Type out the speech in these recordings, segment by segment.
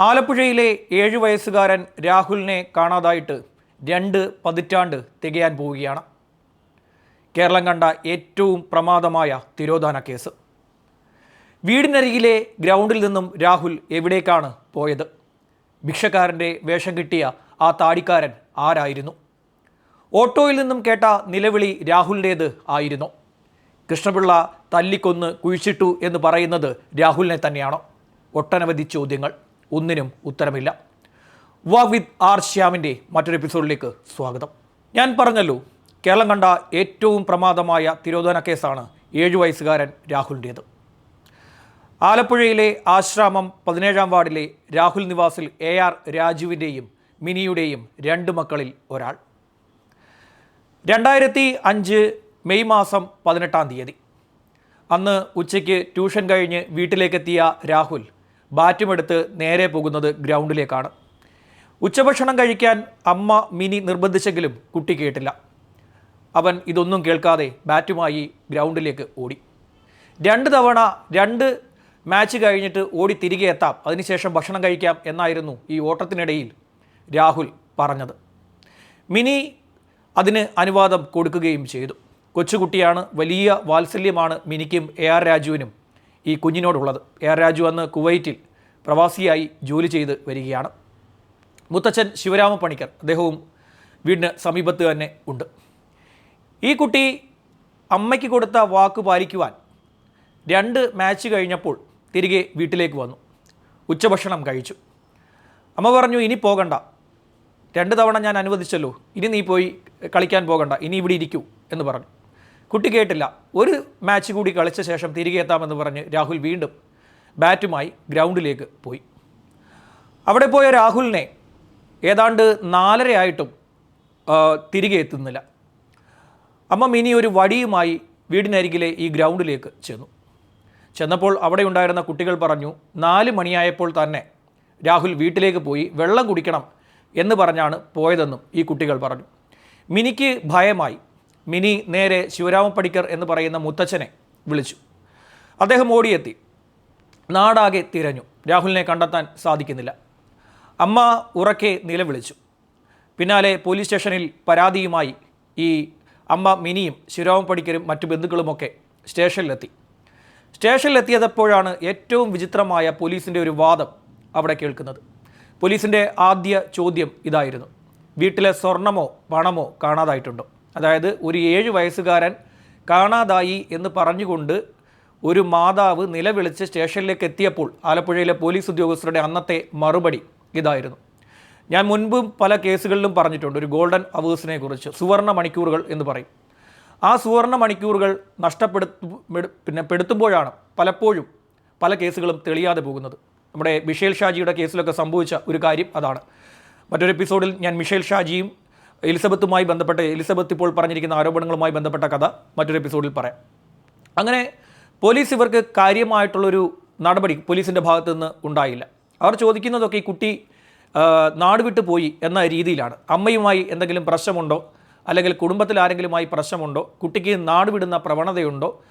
ആലപ്പുഴയിലെ ഏഴു വയസ്സുകാരൻ രാഹുലിനെ കാണാതായിട്ട് രണ്ട് പതിറ്റാണ്ട് തികയാൻ പോവുകയാണ്. കേരളം കണ്ട ഏറ്റവും പ്രമാദമായ തിരോധാന കേസ്. വീടിനരികിലെ ഗ്രൗണ്ടിൽ നിന്നും രാഹുൽ എവിടേക്കാണ് പോയത്? ഭിക്ഷക്കാരന്റെ വേഷം കിട്ടിയ ആ താടിക്കാരൻ ആരായിരുന്നു? ഓട്ടോയിൽ നിന്നും കേട്ട നിലവിളി രാഹുലിന്റേത് ആയിരുന്നു. കൃഷ്ണപിള്ള തല്ലിക്കൊന്ന് കുഴിച്ചിട്ടു എന്ന് പറയുന്നത് രാഹുലിനെ തന്നെയാണോ? ഒട്ടനവധി ചോദ്യങ്ങൾ. ഒന്നിനും ഉത്തരമില്ല. വാ വിത്ത് ആർ ശ്യാമിന്റെ മറ്റൊരു എപ്പിസോഡിലേക്ക് സ്വാഗതം. ഞാൻ പറഞ്ഞല്ലോ കേരളം കണ്ട ഏറ്റവും പ്രമാദമായ തിരോധന കേസാണ് ഏഴു വയസ്സുകാരൻ രാഹുലിന്റേത് ആലപ്പുഴയിലെ ആശ്രാമം പതിനേഴാം വാർഡിലെ രാഹുൽ നിവാസിൽ എ ആർ രാജുവിന്റെയും മിനിയുടെയും രണ്ട് മക്കളിൽ ഒരാൾ. രണ്ടായിരത്തി അഞ്ച് മെയ് മാസം പതിനെട്ടാം തീയതി. അന്ന് ഉച്ചയ്ക്ക് ട്യൂഷൻ കഴിഞ്ഞ് വീട്ടിലേക്കെത്തിയ രാഹുൽ ബാറ്റുമെടുത്ത് നേരെ പോകുന്നത് ഗ്രൗണ്ടിലേക്കാണ്. ഉച്ചഭക്ഷണം കഴിക്കാൻ അമ്മ മിനി നിർബന്ധിച്ചെങ്കിലും കുട്ടി കേട്ടില്ല. അവൻ ഇതൊന്നും കേൾക്കാതെ ബാറ്റുമായി ഗ്രൗണ്ടിലേക്ക് ഓടി. രണ്ട് തവണ രണ്ട് മാച്ച് കഴിഞ്ഞിട്ട് ഓടി തിരികെ എത്താം. അതിനുശേഷം ഭക്ഷണം കഴിക്കാം എന്നായിരുന്നു ഈ ഓട്ടത്തിനിടയിൽ രാഹുൽ പറഞ്ഞത്. മിനി അതിന് അനുവാദം കൊടുക്കുകയും ചെയ്തു. കൊച്ചുകുട്ടിയാണ് വലിയ വാത്സല്യമാണ് മിനിക്കും എ ആർ രാജുവിനും ഈ കുഞ്ഞിനോടുള്ളത്. എ ആർ രാജു അന്ന് കുവൈറ്റിൽ പ്രവാസിയായി ജോലി ചെയ്ത് വരികയാണ്. മുത്തച്ഛൻ ശിവരാമ പണിക്കർ അദ്ദേഹവും വീടിന് സമീപത്ത് തന്നെ ഉണ്ട്. ഈ കുട്ടി അമ്മയ്ക്ക് കൊടുത്ത വാക്ക് പാലിക്കുവാൻ രണ്ട് മാച്ച് കഴിഞ്ഞപ്പോൾ തിരികെ വീട്ടിലേക്ക് വന്നു. ഉച്ചഭക്ഷണം കഴിച്ചു. അമ്മ പറഞ്ഞു ഇനി പോകണ്ട. രണ്ട് തവണ ഞാൻ അനുവദിച്ചല്ലോ. ഇനി നീ പോയി കളിക്കാൻ പോകണ്ട. ഇനി ഇവിടെ ഇരിക്കൂ എന്ന് പറഞ്ഞു. കുട്ടി കേട്ടില്ല. ഒരു മാച്ച് കൂടി കളിച്ച ശേഷം തിരികെ എത്താമെന്ന് പറഞ്ഞ് രാഹുൽ വീണ്ടും ബാറ്റുമായി ഗ്രൗണ്ടിലേക്ക് പോയി. അവിടെ പോയ രാഹുലിനെ ഏതാണ്ട് നാലരയായിട്ടും തിരികെ എത്തുന്നില്ല. അമ്മ മിനി ഒരു വടിയുമായി വീടിനരികിലെ ഈ ഗ്രൗണ്ടിലേക്ക് ചെന്നു. ചെന്നപ്പോൾ അവിടെ ഉണ്ടായിരുന്ന കുട്ടികൾ പറഞ്ഞു നാല് മണിയായപ്പോൾ തന്നെ രാഹുൽ വീട്ടിലേക്ക് പോയി വെള്ളം കുടിക്കണം എന്ന് പറഞ്ഞാണ് പോയതെന്നും ഈ കുട്ടികൾ പറഞ്ഞു. മിനിക്ക് ഭയമായി. മിനി നേരെ ശിവരാമ പടിക്കർ എന്ന് പറയുന്ന മുത്തച്ഛനെ വിളിച്ചു. അദ്ദേഹം ഓടിയെത്തി. നാടാകെ തിരഞ്ഞു. രാഹുലിനെ കണ്ടെത്താൻ സാധിക്കുന്നില്ല. അമ്മ ഉറക്കെ നിലവിളിച്ചു. പിന്നാലെ പോലീസ് സ്റ്റേഷനിൽ പരാതിയുമായി ഈ അമ്മ മിനിയും ശിവരാമ പടിക്കരും മറ്റു ബന്ധുക്കളുമൊക്കെ സ്റ്റേഷനിലെത്തി. സ്റ്റേഷനിലെത്തിയതപ്പോഴാണ് ഏറ്റവും വിചിത്രമായ പോലീസിന്റെ ഒരു വാദം അവിടെ കേൾക്കുന്നത്. പോലീസിന്റെ ആദ്യ ചോദ്യം ഇതായിരുന്നു. വീട്ടിലെ സ്വർണമോ പണമോ കാണാതായിട്ടുണ്ടോ? അതായത് ഒരു ഏഴ് വയസ്സുകാരൻ കാണാതായി എന്ന് പറഞ്ഞുകൊണ്ട് ഒരു മാതാവ് നിലവിളിച്ച് സ്റ്റേഷനിലേക്ക് എത്തിയപ്പോൾ ആലപ്പുഴയിലെ പോലീസ് ഉദ്യോഗസ്ഥരുടെ അന്നത്തെ മറുപടി ഇതായിരുന്നു. ഞാൻ മുൻപും പല കേസുകളിലും പറഞ്ഞിട്ടുണ്ട് ഒരു ഗോൾഡൻ അവേഴ്സിനെ കുറിച്ച് സുവർണ മണിക്കൂറുകൾ എന്ന് പറയും. ആ സുവർണ മണിക്കൂറുകൾ നഷ്ടപ്പെടുത്തു പിന്നെ പെടുത്തുമ്പോഴാണ് പലപ്പോഴും പല കേസുകളും തെളിയാതെ പോകുന്നത്. നമ്മുടെ മിഷേൽ ഷാജിയുടെ കേസിലൊക്കെ സംഭവിച്ച ഒരു കാര്യം അതാണ്. മറ്റൊരു എപ്പിസോഡിൽ ഞാൻ മിഷേൽ ഷാജിയും എലിസബത്തുമായി ബന്ധപ്പെട്ട് എലിസബത്ത് ഇപ്പോൾ പറഞ്ഞിരിക്കുന്ന ആരോപണങ്ങളുമായി ബന്ധപ്പെട്ട കഥ മറ്റൊരു എപ്പിസോഡിൽ പറയാം. അങ്ങനെ പോലീസ് ഇവർക്ക് കാര്യമായിട്ടുള്ളൊരു നടപടി പോലീസിന്റെ ഭാഗത്തു നിന്ന് ഉണ്ടായില്ല. അവർ ചോദിക്കുന്നതൊക്കെ ഈ കുട്ടി നാട് വിട്ടു പോയി എന്ന രീതിയിലാണ്. അമ്മയുമായി എന്തെങ്കിലും പ്രശ്നമുണ്ടോ? അല്ലെങ്കിൽ കുടുംബത്തിൽ ആരെങ്കിലുമായി പ്രശ്നമുണ്ടോ? കുട്ടിക്ക് നാട് വിടുന്ന പ്രവണതയുണ്ടോ?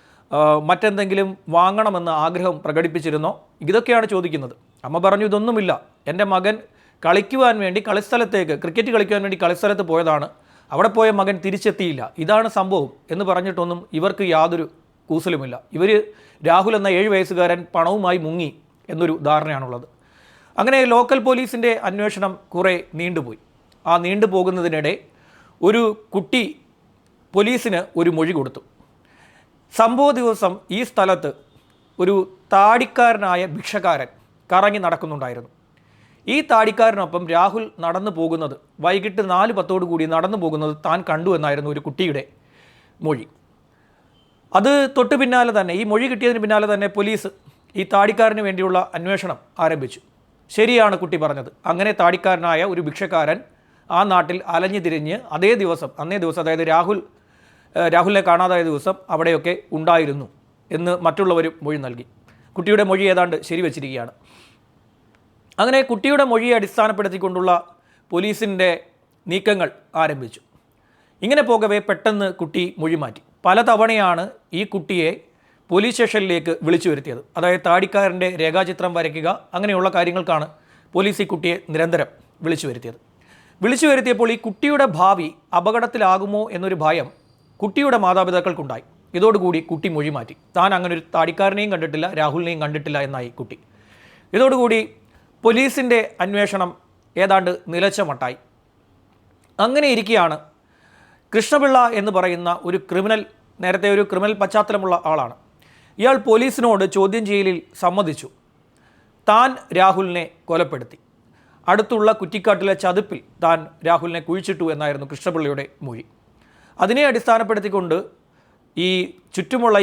മറ്റെന്തെങ്കിലും വാങ്ങണമെന്ന് ആഗ്രഹം പ്രകടിപ്പിച്ചിരുന്നോ? ഇതൊക്കെയാണ് ചോദിക്കുന്നത്. അമ്മ പറഞ്ഞു ഇതൊന്നുമില്ല. എന്റെ മകൻ കളിക്കുവാൻ വേണ്ടി കളിസ്ഥലത്തേക്ക് ക്രിക്കറ്റ് കളിക്കുവാൻ വേണ്ടി കളിസ്ഥലത്ത് പോയതാണ്. അവിടെ പോയ മകൻ തിരിച്ചെത്തിയില്ല. ഇതാണ് സംഭവം എന്ന് പറഞ്ഞിട്ടൊന്നും ഇവർക്ക് യാതൊരു കൂസലുമില്ല. ഇവർ രാഹുൽ എന്ന ഏഴ് വയസ്സുകാരൻ പണവുമായി മുങ്ങി എന്നൊരു ധാരണയാണുള്ളത്. അങ്ങനെ ലോക്കൽ പോലീസിന്റെ അന്വേഷണം കുറേ നീണ്ടുപോയി. ആ നീണ്ടുപോകുന്നതിനിടെ ഒരു കുട്ടി പോലീസിന് ഒരു മൊഴി കൊടുത്തു. സംഭവ ദിവസം ഈ സ്ഥലത്ത് ഒരു താടിക്കാരനായ ഭിക്ഷക്കാരൻ കറങ്ങി നടക്കുന്നുണ്ടായിരുന്നു. ഈ താടിക്കാരനൊപ്പം രാഹുൽ നടന്നു പോകുന്നത് വൈകിട്ട് നാല് പത്തോടു കൂടി നടന്നു പോകുന്നത് താൻ കണ്ടു എന്നായിരുന്നു ഒരു കുട്ടിയുടെ മൊഴി. അത് തൊട്ട് പിന്നാലെ തന്നെ ഈ മൊഴി കിട്ടിയതിന് പിന്നാലെ തന്നെ പോലീസ് ഈ താടിക്കാരന് വേണ്ടിയുള്ള അന്വേഷണം ആരംഭിച്ചു. ശരിയാണ് കുട്ടി പറഞ്ഞത്. അങ്ങനെ താടിക്കാരനായ ഒരു ഭിക്ഷക്കാരൻ ആ നാട്ടിൽ അലഞ്ഞു തിരിഞ്ഞ് അതേ ദിവസം അന്നേ ദിവസം അതായത് രാഹുൽ രാഹുലിനെ കാണാതായ ദിവസം അവിടെയൊക്കെ ഉണ്ടായിരുന്നു എന്ന് മറ്റുള്ളവരും മൊഴി നൽകി. കുട്ടിയുടെ മൊഴി ഏതാണ്ട് ശരിവച്ചിരിക്കുകയാണ്. അങ്ങനെ കുട്ടിയുടെ മൊഴിയെ അടിസ്ഥാനപ്പെടുത്തിക്കൊണ്ടുള്ള പോലീസിന്റെ നീക്കങ്ങൾ ആരംഭിച്ചു. ഇങ്ങനെ പോകവേ പെട്ടെന്ന് കുട്ടി മൊഴി മാറ്റി. പലതവണയാണ് ഈ കുട്ടിയെ പോലീസ് സ്റ്റേഷനിലേക്ക് വിളിച്ചു വരുത്തിയത്. അതായത് താടിക്കാരന്റെ രേഖാചിത്രം വരയ്ക്കുക അങ്ങനെയുള്ള കാര്യങ്ങൾക്കാണ് പോലീസ് ഈ കുട്ടിയെ നിരന്തരം വിളിച്ചു വരുത്തിയത്. വിളിച്ചു വരുത്തിയപ്പോൾ ഈ കുട്ടിയുടെ ഭാവി അപകടത്തിലാകുമോ എന്നൊരു ഭയം കുട്ടിയുടെ മാതാപിതാക്കൾക്കുണ്ടായി. ഇതോടുകൂടി കുട്ടി മൊഴി മാറ്റി. താൻ അങ്ങനെ ഒരു താടിക്കാരനെയും കണ്ടിട്ടില്ല രാഹുലിനെയും കണ്ടിട്ടില്ല എന്നായി കുട്ടി. ഇതോടുകൂടി പോലീസിന്റെ അന്വേഷണം ഏതാണ്ട് നിലച്ച മട്ടായി അങ്ങനെ ഇരിക്കുകയാണ് കൃഷ്ണപിള്ള എന്ന് പറയുന്ന ഒരു ക്രിമിനൽ നേരത്തെ ഒരു ക്രിമിനൽ പശ്ചാത്തലമുള്ള ആളാണ്. ഇയാൾ പോലീസിനോട് ചോദ്യം ചെയ്യലിൽ സമ്മതിച്ചു. താൻ രാഹുലിനെ കൊലപ്പെടുത്തി. അടുത്തുള്ള കുറ്റിക്കാട്ടിലെ ചതുപ്പിൽ താൻ രാഹുലിനെ കുഴിച്ചിട്ടു എന്നായിരുന്നു കൃഷ്ണപിള്ളയുടെ മൊഴി. അതിനെ അടിസ്ഥാനപ്പെടുത്തിക്കൊണ്ട് ഈ ചുറ്റുമുള്ള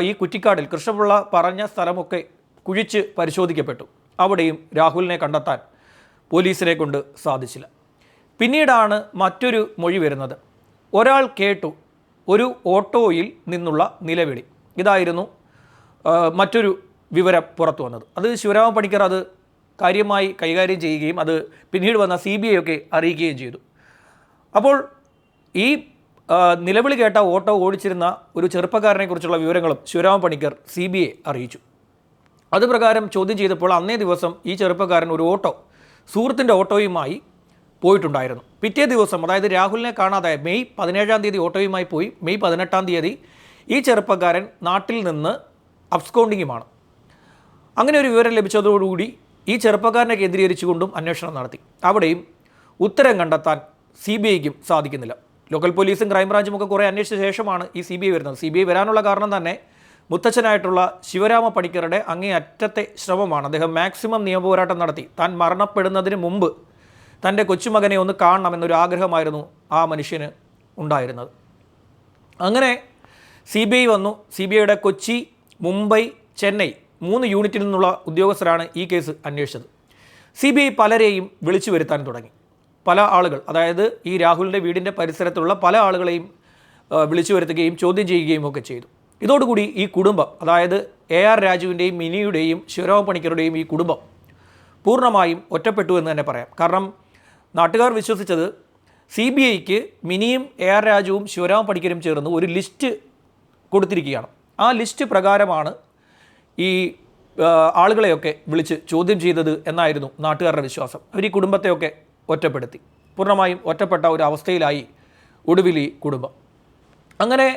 ഈ കുറ്റിക്കാടിൽ കൃഷ്ണപിള്ള പറഞ്ഞ സ്ഥലമൊക്കെ കുഴിച്ച് പരിശോധിക്കപ്പെട്ടു. അവിടെയും രാഹുലിനെ കണ്ടെത്താൻ പോലീസിനെ കൊണ്ട് സാധിച്ചില്ല. പിന്നീടാണ് മറ്റൊരു മൊഴി വരുന്നത്. ഒരാൾ കേട്ടു ഒരു ഓട്ടോയിൽ നിന്നുള്ള നിലവിളി. ഇതായിരുന്നു മറ്റൊരു വിവരം പുറത്തു വന്നത്. അത് ശിവരാമ പണിക്കർ അത് കാര്യമായി കൈകാര്യം ചെയ്യുകയും അത് പിന്നീട് വന്ന സി ബി ഐ ഒക്കെ അറിയിക്കുകയും ചെയ്തു. അപ്പോൾ ഈ നിലവിളി കേട്ട ഓട്ടോ ഓടിച്ചിരുന്ന ഒരു ചെറുപ്പക്കാരനെക്കുറിച്ചുള്ള വിവരങ്ങളും Sivarama Panicker C B I അറിയിച്ചു. അതുപ്രകാരം ചോദ്യം ചെയ്തപ്പോൾ അന്നേ ദിവസം ഈ ചെറുപ്പക്കാരൻ ഒരു ഓട്ടോ സുഹൃത്തിന്റെ ഓട്ടോയുമായി പോയിട്ടുണ്ടായിരുന്നു. പിറ്റേ ദിവസം അതായത് രാഹുലിനെ കാണാതെ മെയ് പതിനേഴാം തീയതി ഓട്ടോയുമായി പോയി. മെയ് പതിനെട്ടാം തീയതി ഈ ചെറുപ്പക്കാരൻ നാട്ടിൽ നിന്ന് അബ്സ്കൗണ്ടിങ്ങുമാണ്. അങ്ങനെ ഒരു വിവരം ലഭിച്ചതോടുകൂടി ഈ ചെറുപ്പക്കാരനെ കേന്ദ്രീകരിച്ചുകൊണ്ടും അന്വേഷണം നടത്തി. അവിടെയും ഉത്തരം കണ്ടെത്താൻ സി ബി ഐക്കും സാധിക്കുന്നില്ല. ലോക്കൽ പോലീസും ക്രൈംബ്രാഞ്ചും ഒക്കെ കുറേ അന്വേഷിച്ച ശേഷമാണ് ഈ സി ബി ഐ വരുന്നത്. സി ബി ഐ വരാനുള്ള കാരണം തന്നെ മുത്തച്ഛനായിട്ടുള്ള ശിവരാമ പണിക്കരുടെ അങ്ങേ അറ്റത്തെ ശ്രമമാണ്. അദ്ദേഹം മാക്സിമം നിയമപോരാട്ടം നടത്തി. താൻ മരണപ്പെടുന്നതിന് മുമ്പ് തന്റെ കൊച്ചുമകനെ ഒന്ന് കാണണമെന്നൊരു ആഗ്രഹമായിരുന്നു ആ മനുഷ്യന് ഉണ്ടായിരുന്നത്. അങ്ങനെ സി ബി ഐ വന്നു. സി ബി ഐയുടെ കൊച്ചി മുംബൈ ചെന്നൈ മൂന്ന് യൂണിറ്റിൽ നിന്നുള്ള ഉദ്യോഗസ്ഥരാണ് ഈ കേസ് അന്വേഷിച്ചത്. സി ബി ഐ പലരെയും വിളിച്ചു വരുത്താൻ തുടങ്ങി. പല ആളുകൾ അതായത് ഈ രാഹുലിന്റെ വീടിന്റെ പരിസരത്തുള്ള പല ആളുകളെയും വിളിച്ചു വരുത്തുകയും ചോദ്യം ചെയ്യുകയും ഒക്കെ ചെയ്തു. ഇതോടുകൂടി ഈ കുടുംബം അതായത് എ ആർ രാജുവിന്റെയും മിനിയുടെയും ശിവരാമ പണിക്കരുടെയും ഈ കുടുംബം പൂർണമായും ഒറ്റപ്പെട്ടു എന്ന് തന്നെ പറയാം. കാരണം നാട്ടുകാർ വിശ്വസിച്ചത് സി ബി ഐക്ക് മിനിയും എ ആർ രാജുവും ശിവരാമ പണിക്കരും ചേർന്ന് ഒരു ലിസ്റ്റ് കൊടുത്തിരിക്കുകയാണ്. ആ ലിസ്റ്റ് പ്രകാരമാണ് ഈ ആളുകളെയൊക്കെ വിളിച്ച് ചോദ്യം ചെയ്തത് എന്നായിരുന്നു നാട്ടുകാരുടെ വിശ്വാസം. അവർ ഈ കുടുംബത്തെയൊക്കെ ഒറ്റപ്പെടുത്തി. പൂർണമായും ഒറ്റപ്പെട്ട ഒരു അവസ്ഥയിലായി ഒടുവിൽ ഈ കുടുംബം. അങ്ങനെ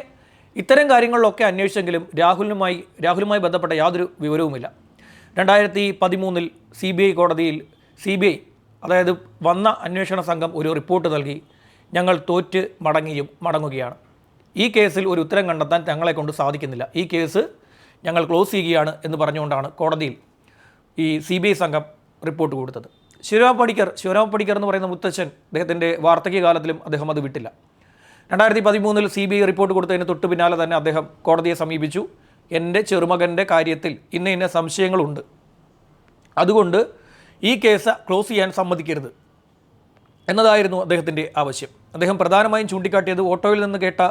ഇത്തരം കാര്യങ്ങളിലൊക്കെ അന്വേഷിച്ചെങ്കിലും രാഹുലിനുമായി രാഹുലുമായി ബന്ധപ്പെട്ട യാതൊരു വിവരവുമില്ല. രണ്ടായിരത്തി പതിമൂന്നിൽ സി ബി ഐ കോടതിയിൽ സി ബി ഐ അതായത് വന്ന അന്വേഷണ സംഘം ഒരു റിപ്പോർട്ട് നൽകി ഞങ്ങൾ തോറ്റ് മടങ്ങിയും മടങ്ങുകയാണ്. ഈ കേസിൽ ഒരു ഉത്തരം കണ്ടെത്താൻ ഞങ്ങളെ കൊണ്ട് സാധിക്കുന്നില്ല. ഈ കേസ് ഞങ്ങൾ ക്ലോസ് ചെയ്യുകയാണ് എന്ന് പറഞ്ഞുകൊണ്ടാണ് കോടതിയിൽ ഈ സി ബി ഐ സംഘം റിപ്പോർട്ട് കൊടുത്തത്. ശിവരാമ പടിക്കർ ശിവരാമ പടിക്കർ എന്ന് പറയുന്ന മുത്തച്ഛൻ അദ്ദേഹത്തിന്റെ വാർദ്ധക്യകാലത്തിലും അദ്ദേഹം അത് വിട്ടില്ല. രണ്ടായിരത്തി പതിമൂന്നിൽ സി ബി ഐ റിപ്പോർട്ട് കൊടുത്തതിന് തൊട്ട് പിന്നാലെ തന്നെ അദ്ദേഹം കോടതിയെ സമീപിച്ചു. എന്റെ ചെറുമകന്റെ കാര്യത്തിൽ ഇന്ന ഇന്ന സംശയങ്ങളുണ്ട്. അതുകൊണ്ട് ഈ കേസ് ക്ലോസ് ചെയ്യാൻ സമ്മതിക്കരുത് എന്നതായിരുന്നു അദ്ദേഹത്തിന്റെ ആവശ്യം. അദ്ദേഹം പ്രധാനമായും ചൂണ്ടിക്കാട്ടിയത് ഓട്ടോയിൽ നിന്ന് കേട്ട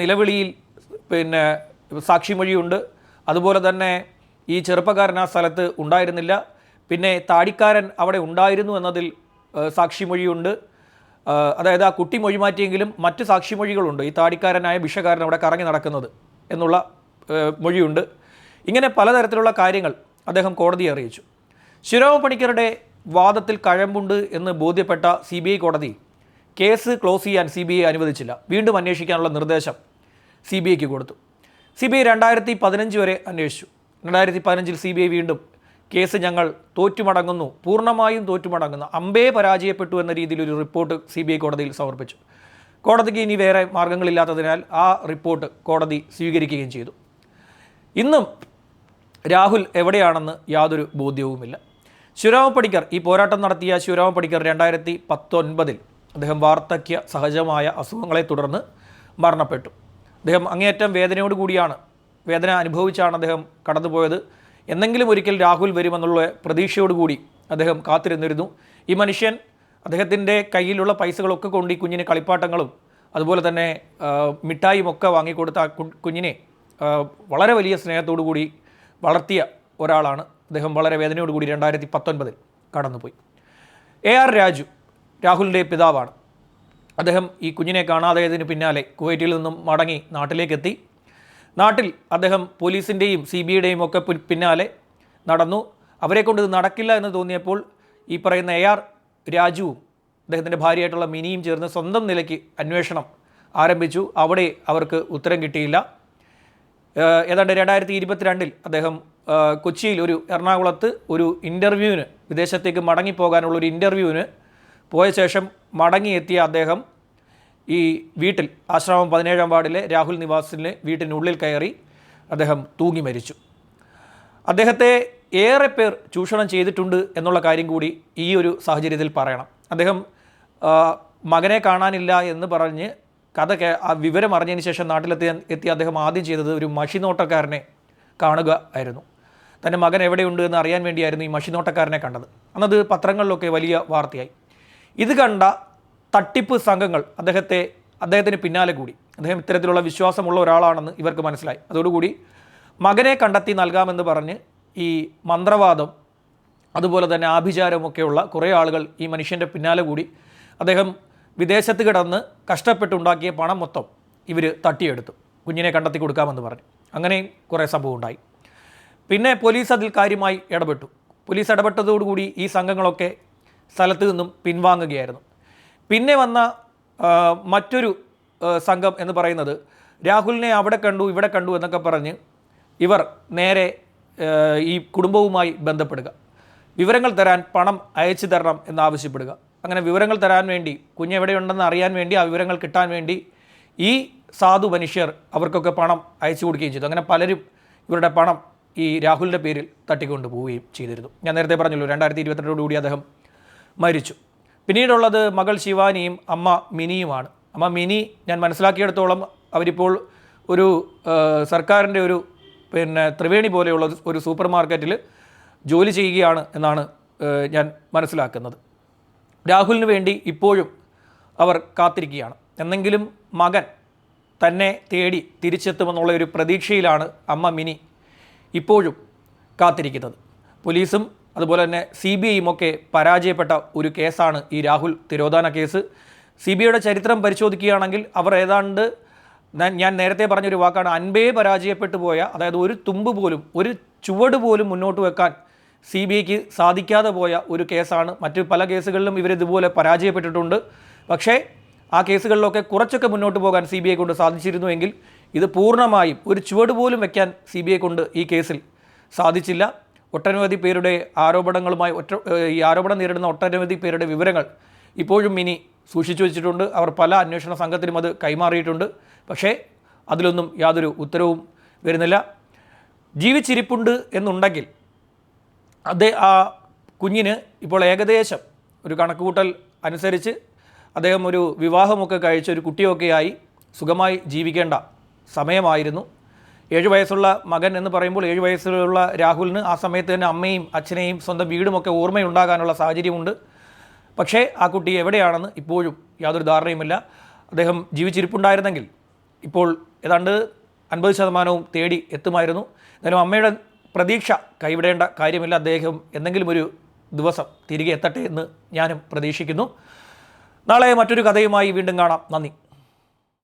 നിലവിളിയിൽ പിന്നെ സാക്ഷിമൊഴിയുണ്ട് അതുപോലെ തന്നെ ഈ ചെറുപ്പക്കാരൻ ആ സ്ഥലത്ത് ഉണ്ടായിരുന്നില്ല. പിന്നെ താടിക്കാരൻ അവിടെ ഉണ്ടായിരുന്നു എന്നതിൽ സാക്ഷിമൊഴിയുണ്ട് അതായത് ആ കുട്ടി മൊഴി മാറ്റിയെങ്കിലും മറ്റ് സാക്ഷിമൊഴികളുണ്ട്. ഈ താടിക്കാരനായ ഭിഷകാരൻ അവിടെ കറങ്ങി നടക്കുന്നത് എന്നുള്ള മൊഴിയുണ്ട്. ഇങ്ങനെ പലതരത്തിലുള്ള കാര്യങ്ങൾ അദ്ദേഹം കോടതിയെ അറിയിച്ചു. ശിരോമ പണിക്കരുടെ വാദത്തിൽ കഴമ്പുണ്ട് എന്ന് ബോധ്യപ്പെട്ട സി ബി ഐ കോടതി കേസ് ക്ലോസ് ചെയ്യാൻ സി ബി ഐ അനുവദിച്ചില്ല. വീണ്ടും അന്വേഷിക്കാനുള്ള നിർദ്ദേശം സി ബി ഐക്ക് കൊടുത്തു. സി ബി ഐ രണ്ടായിരത്തി പതിനഞ്ച് വരെ അന്വേഷിച്ചു. രണ്ടായിരത്തി പതിനഞ്ചിൽ സി ബി ഐ വീണ്ടും കേസ് ഞങ്ങൾ തോറ്റുമടങ്ങുന്നു പൂർണമായും തോറ്റുമടങ്ങുന്നു. അമ്പേ പരാജയപ്പെട്ടു എന്ന രീതിയിൽ ഒരു റിപ്പോർട്ട് സി ബി ഐ കോടതിയിൽ സമർപ്പിച്ചു. കോടതിക്ക് ഇനി വേറെ മാർഗങ്ങളില്ലാത്തതിനാൽ ആ റിപ്പോർട്ട് കോടതി സ്വീകരിക്കുകയും ചെയ്തു. ഇന്നും രാഹുൽ എവിടെയാണെന്ന് യാതൊരു ബോധ്യവുമില്ല. ശിവരാമ പടിക്കർ ഈ പോരാട്ടം നടത്തിയ ശിവരാമ പടിക്കർ രണ്ടായിരത്തി പത്തൊൻപതിൽ അദ്ദേഹം വാർദ്ധക്യ സഹജമായ അസുഖങ്ങളെ തുടർന്ന് മരണപ്പെട്ടു. അദ്ദേഹം അങ്ങേയറ്റം വേദനയോട് കൂടിയാണ് വേദന അനുഭവിച്ചാണ് അദ്ദേഹം കടന്നുപോയത്. എന്നെങ്കിലും ഒരിക്കൽ രാഹുൽ വരുമെന്നുള്ള പ്രതീക്ഷയോടുകൂടി അദ്ദേഹം കാത്തിരുന്നിരുന്നു. ഈ മനുഷ്യൻ അദ്ദേഹത്തിന്റെ കയ്യിലുള്ള പൈസകളൊക്കെ കൊണ്ട് ഈ കുഞ്ഞിന് കളിപ്പാട്ടങ്ങളും അതുപോലെ തന്നെ മിഠായിയുമൊക്കെ വാങ്ങിക്കൊടുത്ത കുഞ്ഞിനെ വളരെ വലിയ സ്നേഹത്തോടു കൂടി വളർത്തിയ ഒരാളാണ് അദ്ദേഹം. വളരെ വേദനയോടുകൂടി രണ്ടായിരത്തി പത്തൊൻപതിൽ കടന്നുപോയി. എ ആർ രാജു രാഹുലിന്റെ പിതാവാണ്. അദ്ദേഹം ഈ കുഞ്ഞിനെ കാണാതായതിന് പിന്നാലെ കുവൈറ്റിൽ നിന്നും മടങ്ങി നാട്ടിലേക്കെത്തി. നാട്ടിൽ അദ്ദേഹം പോലീസിന്റെയും സി ബി ഐയുടെയും ഒക്കെ പിന്നാലെ നടന്നു. അവരെ കൊണ്ട് ഇത് നടക്കില്ല എന്ന് തോന്നിയപ്പോൾ ഈ പറയുന്ന എ ആർ രാജുവും അദ്ദേഹത്തിന്റെ ഭാര്യയായിട്ടുള്ള മിനിയും ചേർന്ന് സ്വന്തം നിലയ്ക്ക് അന്വേഷണം ആരംഭിച്ചു. അവിടെ അവർക്ക് ഉത്തരം കിട്ടിയില്ല. ഏതാണ്ട് രണ്ടായിരത്തി ഇരുപത്തിരണ്ടിൽ അദ്ദേഹം കൊച്ചിയിൽ ഒരു എറണാകുളത്ത് ഒരു ഇന്റർവ്യൂവിന് വിദേശത്തേക്ക് മടങ്ങിപ്പോകാനുള്ള ഒരു ഇന്റർവ്യൂവിന് പോയ ശേഷം മടങ്ങിയെത്തിയ അദ്ദേഹം ഈ വീട്ടിൽ ആശ്രമം പതിനേഴാം വാർഡിലെ രാഹുൽ നിവാസിന് വീട്ടിനുള്ളിൽ കയറി അദ്ദേഹം തൂങ്ങി മരിച്ചു. അദ്ദേഹത്തെ ഏറെ പേർ ചൂഷണം ചെയ്തിട്ടുണ്ട് എന്നുള്ള കാര്യം കൂടി ഈ ഒരു സാഹചര്യത്തിൽ പറയണം. അദ്ദേഹം മകനെ കാണാനില്ല എന്ന് പറഞ്ഞ് കഥ ആ വിവരം അറിഞ്ഞതിന് ശേഷം നാട്ടിലെത്തിയ എത്തി അദ്ദേഹം ആദ്യം ചെയ്തത് ഒരു മഷിനോട്ടക്കാരനെ കാണുക ആയിരുന്നു. തന്റെ മകൻ എവിടെയുണ്ട് എന്ന് അറിയാൻ വേണ്ടിയായിരുന്നു ഈ മഷിനോട്ടക്കാരനെ കണ്ടത്. അന്നത് പത്രങ്ങളിലൊക്കെ വലിയ വാർത്തയായി. ഇത് കണ്ട തട്ടിപ്പ് സംഘങ്ങൾ അദ്ദേഹത്തെ അദ്ദേഹത്തിന് പിന്നാലെ കൂടി. അദ്ദേഹം ഇത്തരത്തിലുള്ള വിശ്വാസമുള്ള ഒരാളാണെന്ന് ഇവർക്ക് മനസ്സിലായി. അതോടുകൂടി മകനെ കണ്ടെത്തി നൽകാമെന്ന് പറഞ്ഞ് ഈ മന്ത്രവാദം അതുപോലെ തന്നെ ആഭിചാരമൊക്കെയുള്ള കുറേ ആളുകൾ ഈ മനുഷ്യന്റെ പിന്നാലെ കൂടി അദ്ദേഹം വിദേശത്ത് കിടന്ന് കഷ്ടപ്പെട്ടുണ്ടാക്കിയ പണം മൊത്തം ഇവർ തട്ടിയെടുത്തു. കുഞ്ഞിനെ കണ്ടെത്തി കൊടുക്കാമെന്ന് പറഞ്ഞു. അങ്ങനെയും കുറേ സംഭവം ഉണ്ടായി പിന്നെ പോലീസ് അതിൽ കാര്യമായി ഇടപെട്ടു. പോലീസ് ഇടപെട്ടതോടുകൂടി ഈ സംഘങ്ങളൊക്കെ സ്ഥലത്ത് നിന്നും പിൻവാങ്ങുകയായിരുന്നു. പിന്നെ വന്ന മറ്റൊരു സംഘം എന്ന് പറയുന്നത് രാഹുലിനെ അവിടെ കണ്ടു ഇവിടെ കണ്ടു എന്നൊക്കെ പറഞ്ഞ് ഇവർ നേരെ ഈ കുടുംബവുമായി ബന്ധപ്പെടുക. വിവരങ്ങൾ തരാൻ പണം അയച്ചു തരണം എന്നാവശ്യപ്പെടുക. അങ്ങനെ വിവരങ്ങൾ തരാൻ വേണ്ടി കുഞ്ഞെവിടെയുണ്ടെന്ന് അറിയാൻ വേണ്ടി ആ വിവരങ്ങൾ കിട്ടാൻ വേണ്ടി ഈ സാധു മനുഷ്യർ അവർക്കൊക്കെ പണം അയച്ചു കൊടുക്കുകയും ചെയ്തു. അങ്ങനെ പലരും ഇവരുടെ പണം ഈ രാഹുലിന്റെ പേരിൽ തട്ടിക്കൊണ്ട് പോവുകയും ചെയ്തിരുന്നു. ഞാൻ നേരത്തെ പറഞ്ഞല്ലോ രണ്ടായിരത്തി ഇരുപത്തിരണ്ടോടുകൂടി അദ്ദേഹം മരിച്ചു. പിന്നീടുള്ളത് മകൾ ശിവാനിയും അമ്മ മിനിയുമാണ്. അമ്മ മിനി ഞാൻ മനസ്സിലാക്കിയെടുത്തോളം അവരിപ്പോൾ ഒരു സർക്കാരിന്റെ ഒരു പിന്നെ ത്രിവേണി പോലെയുള്ള ഒരു സൂപ്പർ മാർക്കറ്റിൽ ജോലി ചെയ്യുകയാണ് എന്നാണ് ഞാൻ മനസ്സിലാക്കുന്നത്. രാഹുലിന് വേണ്ടി ഇപ്പോഴും അവർ കാത്തിരിക്കുകയാണ്. എന്നെങ്കിലും മകൻ തന്നെ തേടി തിരിച്ചെത്തുമെന്നുള്ള ഒരു പ്രതീക്ഷയിലാണ് അമ്മ മിനി ഇപ്പോഴും കാത്തിരിക്കുന്നത്. പോലീസും അതുപോലെ തന്നെ സി ബി ഐയും ഒക്കെ പരാജയപ്പെട്ട ഒരു കേസാണ് ഈ രാഹുൽ തിരോധാന കേസ്. സി ബി ഐയുടെ ചരിത്രം പരിശോധിക്കുകയാണെങ്കിൽ അവർ ഏതാണ്ട് ഞാൻ- നേരത്തെ പറഞ്ഞൊരു വാക്കാണ് അൻപേ പരാജയപ്പെട്ടു പോയ അതായത് ഒരു തുമ്പ് പോലും ഒരു ചുവട് പോലും മുന്നോട്ട് വെക്കാൻ സി ബി ഐക്ക് സാധിക്കാതെ പോയ ഒരു കേസാണ്. മറ്റ് പല കേസുകളിലും ഇവർ ഇതുപോലെ പരാജയപ്പെട്ടിട്ടുണ്ട്. പക്ഷേ ആ കേസുകളിലൊക്കെ കുറച്ചൊക്കെ മുന്നോട്ട് പോകാൻ സി ബി ഐ കൊണ്ട് സാധിച്ചിരുന്നുവെങ്കിൽ ഇത് പൂർണമായും ഒരു ചുവട് പോലും വയ്ക്കാൻ സി ബി ഐ കൊണ്ട് ഈ കേസിൽ സാധിച്ചില്ല. ഒട്ടനവധി പേരുടെ ആരോപണങ്ങളുമായി ഒറ്റ ഈ ആരോപണം നേരിടുന്ന ഒട്ടനവധി പേരുടെ വിവരങ്ങൾ ഇപ്പോഴും ഇനി സൂക്ഷിച്ചു വെച്ചിട്ടുണ്ട്. അവർ പല അന്വേഷണ സംഘത്തിനും അത് കൈമാറിയിട്ടുണ്ട്. പക്ഷേ അതിലൊന്നും യാതൊരു ഉത്തരവും വരുന്നില്ല. ജീവിച്ചിരിപ്പുണ്ട് എന്നുണ്ടെങ്കിൽ അതേ ആ കുഞ്ഞിന് ഇപ്പോൾ ഏകദേശം ഒരു കണക്കുകൂട്ടൽ അനുസരിച്ച് അദ്ദേഹം ഒരു വിവാഹമൊക്കെ കഴിച്ച ഒരു കുട്ടിയൊക്കെയായി സുഖമായി ജീവിക്കേണ്ട സമയമായിരുന്നു. ഏഴ് വയസ്സുള്ള മകൻ എന്ന് പറയുമ്പോൾ ഏഴ് വയസ്സുള്ള രാഹുലിന് ആ സമയത്ത് തന്നെ അമ്മയും അച്ഛനെയും സ്വന്തം വീടുമൊക്കെ ഓർമ്മയുണ്ടാകാനുള്ള സാഹചര്യമുണ്ട്. പക്ഷേ ആ കുട്ടി എവിടെയാണെന്ന് ഇപ്പോഴും യാതൊരു ധാരണയുമില്ല. അദ്ദേഹം ജീവിച്ചിരിപ്പുണ്ടായിരുന്നെങ്കിൽ ഇപ്പോൾ ഏതാണ്ട് അൻപത് ശതമാനവും തേടി എത്തുമായിരുന്നു. എന്നാലും അമ്മയുടെ പ്രതീക്ഷ കൈവിടേണ്ട കാര്യമില്ല. അദ്ദേഹം എന്തെങ്കിലും ഒരു ദിവസം തിരികെ എത്തട്ടെ എന്ന് ഞാനും പ്രതീക്ഷിക്കുന്നു. നാളെ മറ്റൊരു കഥയുമായി വീണ്ടും കാണാം. നന്ദി.